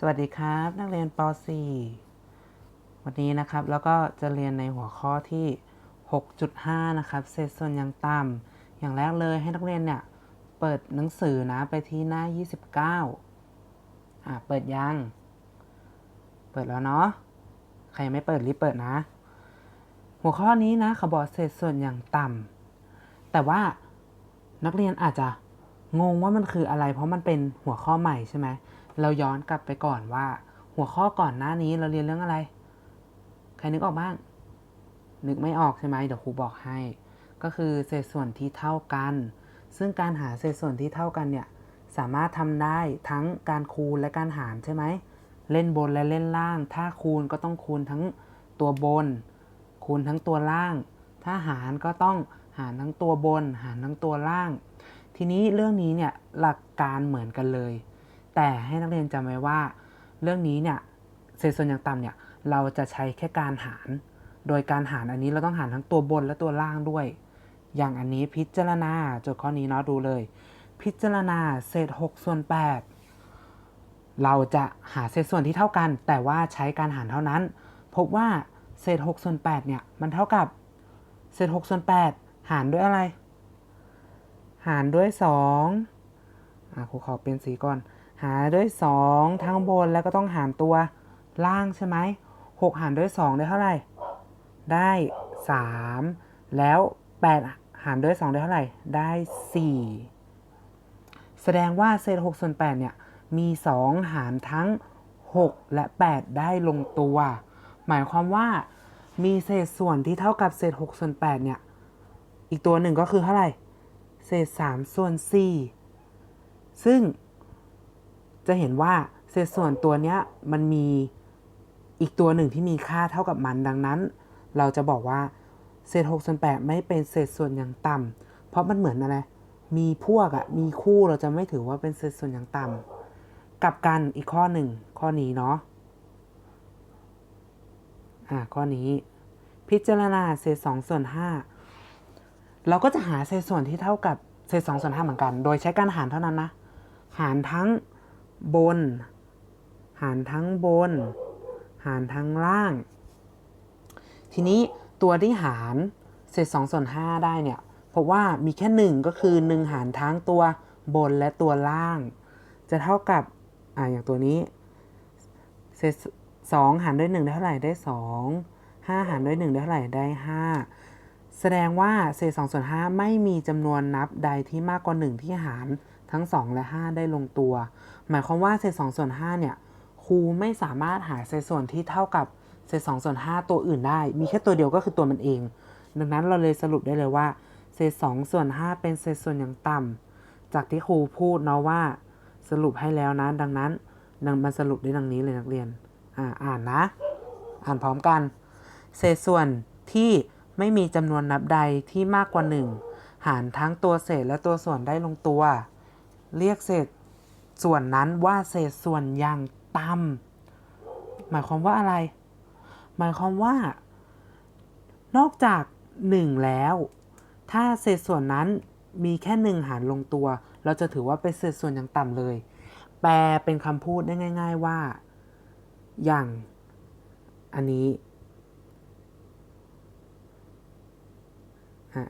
สวัสดีครับ นักเรียนป .4 วันนี้นะครับ แล้วก็จะเรียนในหัวข้อที่ 6.5 นะครับ เศษส่วนอย่างต่ำอย่างแรกเลยให้นักเรียนเนี่ย เปิดหนังสือนะไปที่หน้า 29 อ่าเปิดยัง เปิดแล้วเนาะ ใครยังไม่เปิดรีบเปิดนะ หัวข้อนี้นะเขาบอกเศษส่วนอย่างต่ำแต่ว่านักเรียนอาจจะงงว่ามันคืออะไร เพราะมันเป็นหัวข้อใหม่ใช่ไหมเเราย้อนกลับไปก่อนว่า หัวข้อก่อนหน้านี้เราเรียนเรื่องอะไร ใครนึกออกบ้าง นึกไม่ออกใช่ไหมเดี๋ยวครูบอกให้ ก็คือเศษส่วนที่เท่ากัน ซึ่งการหาเศษส่วนที่เท่ากันเนี่ยสามารถทำได้ทั้งการคูณและการหารใช่ไหม เล่นบนและเล่นล่าง ถ้าคูณก็ต้องคูณทั้งตัวบน คูณทั้งตัวล่าง ถ้าหารก็ต้องหารทั้งตัวบน หารทั้งตัวล่าง ทีนี้เรื่องนี้เนี่ยหลักการเหมือนกันเลย แต่ให้นักเรียนจำไว้ว่า เรื่องนี้เนี่ยเศษส่วนอย่างต่ำเนี่ยเราจะใช้แค่การหาร โดยการหารอันนี้เราต้องหารทั้งตัวบนและตัวล่างด้วย อย่างอันนี้พิจารณาโจทย์ข้อนี้เนาะดูเลย พิจารณาเศษ6ส่วน8เราจะหาเศษส่วนที่เท่ากัน แต่ว่าใช้การหารเท่านั้น พบว่าเศษ6ส่วน8เนี่ยมันเท่ากับเศษ6ส่วน8หารด้วยอะไร หารด้วย2อะครูขอเป็นสีก่อน หารด้วย 2 ทั้งบนแล้วก็ต้องหารตัวล่างใช่ไหม6หารด้วย 2 ได้เท่าไหร่ ได้ 3 แล้ว 8 หารด้วย 2 ได้เท่าไหร่ ได้ 4 แสดงว่าเศษ6ส่วน8เนี่ย มี 2 หารทั้ง 6 และ 8 ได้ลงตัว หมายความว่ามีเศษส่วนที่เท่ากับเศษ6ส่วน8เนี่ย อีกตัวหนึ่งก็คือเท่าไหร่ เศษ3ส่วน4ซึ่ง จะเห็นว่าเศษส่วนตัวเนี้ยมันมีอีกตัวหนึ่งที่มีค่าเท่ากับมันดังนั้น เราจะบอกว่าเศษ6ส่วน8ไม่เป็นเศษส่วนอย่างต่ำเพราะมันเหมือนอะไรมีพวกอะมีคู่เราจะไม่ถือว่าเป็นเศษส่วนอย่างต่ำกับกันอีกข้อหนึ่งข้อนี้เนาะอ่าข้อนี้ พิจารณาเศษ2ส่วน5เราก็จะหาเศษส่วนที่เท่ากับเศษ2ส่วน5เหมือนกัน โดยใช้การหารเท่านั้นนะหารทั้ง บน หารทั้งบน หารทั้งล่าง ทีนี้ตัวที่หารเศษ2ส่วน5ได้เนี่ยเพราะว่ามีแค่ 1 ก็คือ 1 หารทั้งตัวบนและตัวล่าง จะเท่ากับอ่าอย่างตัวนี้เศษ2หารด้วย 1 ได้เท่าไหร่ได้ 2 5 หารด้วย 1 ได้เท่าไหร่ได้ 5 แสดงว่าเศษ2ส่วน5ไม่มีจำนวนนับใดที่มากกว่า 1 ที่หารทั้ง 2 และ 5 ได้ลงตัว หมายความว่าเศษ2ส่วน5เนี่ยครูไม่สามารถหาเศษส่วนที่เท่ากับเศษ2ส่วน5ตัวอื่นได้ มีแค่ตัวเดียวก็คือตัวมันเอง ดังนั้นเราเลยสรุปได้เลยว่าเศษ2ส่วน5เป็นเศษส่วนอย่างต่ำจากที่ครูพูดเนาะว่าสรุปให้แล้วนะ ดังนั้นดังมันสรุปได้ดังนี้เลยนักเรียน อ่าอ่านนะ อ่านพร้อมกัน เศษส่วนที่ไม่มีจำนวนนับใดที่มากกว่า 1 หารทั้งตัวเศษและตัวส่วนได้ลงตัว เรียกเศษ ส่วนนั้นว่าเศษส่วนอย่างต่ำหมายความว่าอะไร หมายความว่า นอกจาก 1 แล้ว ถ้าเศษส่วนนั้นมีแค่ 1 หารลงตัว เราจะถือว่าเป็นเศษส่วนอย่างต่ำเลย แปลเป็นคำพูดได้ง่าย ๆว่า อย่าง อันนี้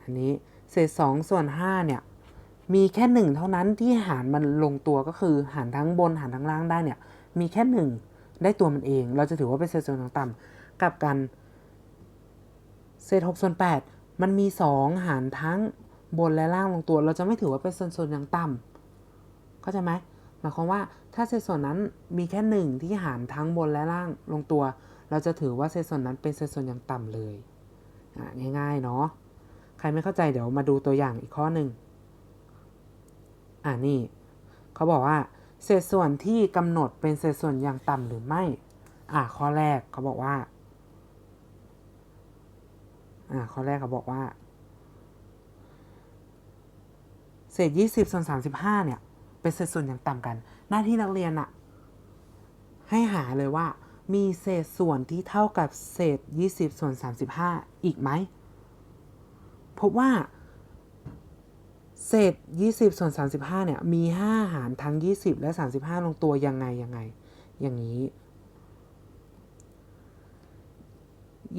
อันนี้เศษ2ส่วน5เนี่ย มีแค่1เท่านั้นที่หารมันลงตัวก็คือหารทั้งบนหารทั้งล่างได้เนี่ย มีแค่1ได้ตัวมันเอง เราจะถือว่าเป็นเศษส่วนองต่ำกับกันเศษ6ส่วน8มันมี2หารทั้งบนและล่างลงตัว เราจะไม่ถือว่าเป็นเศษส่วนอย่างต่ำเข้าใจไหมหมายความว่าถ้าเศษส่วนนั้นมีแค่1ที่หารทั้งบนและล่างลงตัว เราจะถือว่าเศษส่วนนั้นเป็นเศษส่วนอย่างต่ำเลยง่ายๆเนาะใครไม่เข้าใจเดี๋ยวมาดูตัวอย่างอีกข้อหนึ่ง อ่านี่เขาบอกว่า เศษส่วนที่กำหนดเป็นเศษส่วนอย่างต่ำหรือไม่ อ่าข้อแรกเขาบอกว่า อ่าข้อแรกเขาบอกว่า เศษ20ส่วน35เนี่ยเป็นเศษส่วนอย่างต่ำกัน หน้าที่นักเรียนอะให้หาเลยว่ามีเศษส่วนที่เท่ากับเศษ 20 ส่วน 35 อีกไหม พบว่า เศษ 20 ส่วน 35 เนี่ย มี 5 หารทั้ง 20 และ 35 ลงตัวยังไง ยังไง อย่างนี้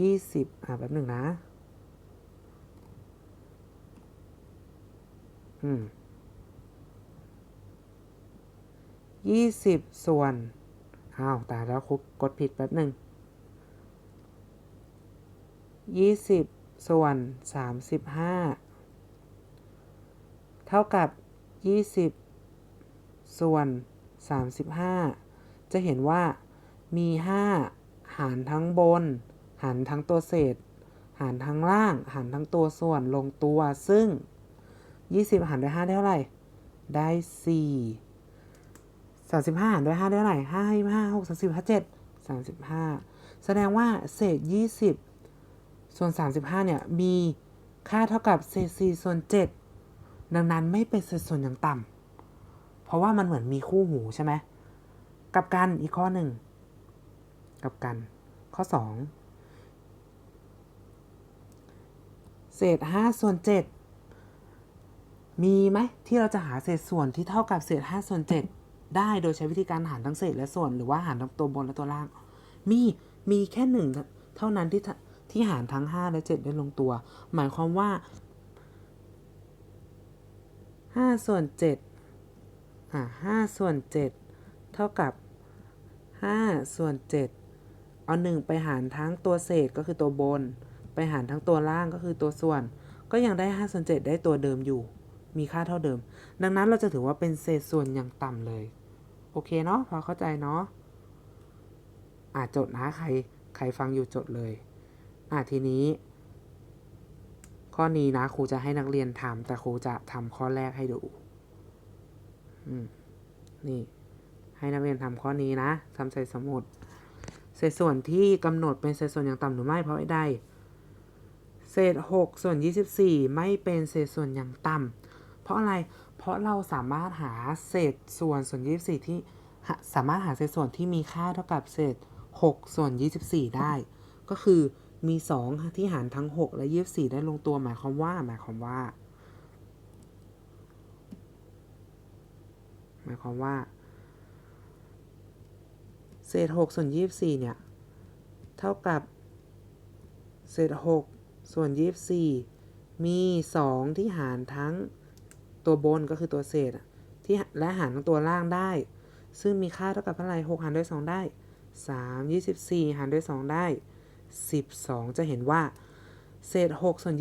ยี่สิบอ่าแป๊บหนึ่งนะ อืมยี่สิบส่วน อ้าว ตายแล้วครูกดผิดแป๊บหนึ่งยี่สิบส่วนสามสิบห้า เท่ากับยี่สิบส่วนสามสิบห้าจะเห็นว่ามีห้าหารทั้งบน หารทั้งตัวเศษ หารทั้งล่าง หารทั้งตัวส่วนลงตัวซึ่ง 20 หารด้วย5ได้เท่าไหร่ ได้ 4 35หารด้วย5ได้เท่าไหร่5 5 6 30 5 7 35 แสดงว่าเศษ 20 ส่วน 35 เนี่ย มีค่าเท่ากับเศษ 4 ส่วน 7 ดังนั้นไม่เป็นเศษส่วนอย่างต่ำเพราะว่ามันเหมือนมีคู่หูใช่ไหมกับกันอีกข้อหนึ่งกับกัน ข้อ 2 เศษ 5 ส่วน 7 มีไหมที่เราจะหาเศษส่วนที่เท่ากับเศษ 5 ส่วน 7 ได้โดยใช้วิธีการหารทั้งเศษและส่วน หรือว่าหารทั้งตัวบนและตัวล่าง มีมีแค่หนึ่งเท่านั้นที่ทะที่หารทั้ง 5 และ 7 ได้ลงตัว หมายความว่า 5 ส่วน7อ่า5ส่วน 7 เท่ากับ 5 ส่วน 7 เอา 1 ไปหารทั้งตัวเศษก็คือตัวบน ไปหารทั้งตัวล่างก็คือตัวส่วน ก็ยังได้ 5 ส่วน 7 ได้ตัวเดิมอยู่ มีค่าเท่าเดิม ดังนั้นเราจะถือว่าเป็นเศษส่วนอย่างต่ำเลย โอเคเนาะพอเข้าใจเนาะอ่าจดนะใคร ใครฟังอยู่จดเลย อ่าทีนี้ ข้อนี้นะครูจะให้นักเรียนทำแต่ครูจะทำข้อแรกให้ดูนี่ให้นักเรียนทำข้อนี้นะทำใส่สมุดเศษส่วนที่กำหนดเป็นเศษส่วนอย่างต่ำหรือไม่เพราะใดเศษ6ส่วน 24 ไม่เป็นเศษส่วนอย่างต่ำเพราะอะไรเพราะเราสามารถหาเศษส่วนส่วน 24 ที่สามารถหาเศษส่วนที่มีค่าเท่ากับเศษ6ส่วน 24 ได้ ก็คือ มี 2 ที่หารทั้ง 6 และ 24 ได้ลงตัวหมายความว่า หมายความว่า หมายความว่า เศษ 6 ส่วน 24 เนี่ย เท่ากับ เศษ 6 ส่วน 24 มี 2 ที่หารทั้งตัวบนก็คือตัวเศษที่และหารทั้งตัวล่างได้ ซึ่งมีค่าเท่ากับเท่าไหร่6หารด้วย 2 ได้ 3 24 หารด้วย 2 ได้ 12 จะเห็นว่า เศษ 6 ส่วน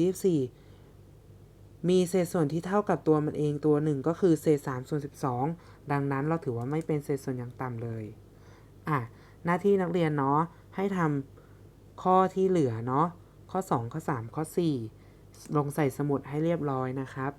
24 มีเศษส่วนที่เท่ากับตัวมันเองตัวหนึ่งก็คือเศษ 3 ส่วน 12 ดังนั้นเราถือว่าไม่เป็นเศษส่วนอย่างต่ำเลย อะ หน้าที่นักเรียนเนาะ ให้ทำข้อที่เหลือเนาะ ข้อ 2 ข้อ 3 ข้อ 4 ลงใส่สมุดให้เรียบร้อยนะครับ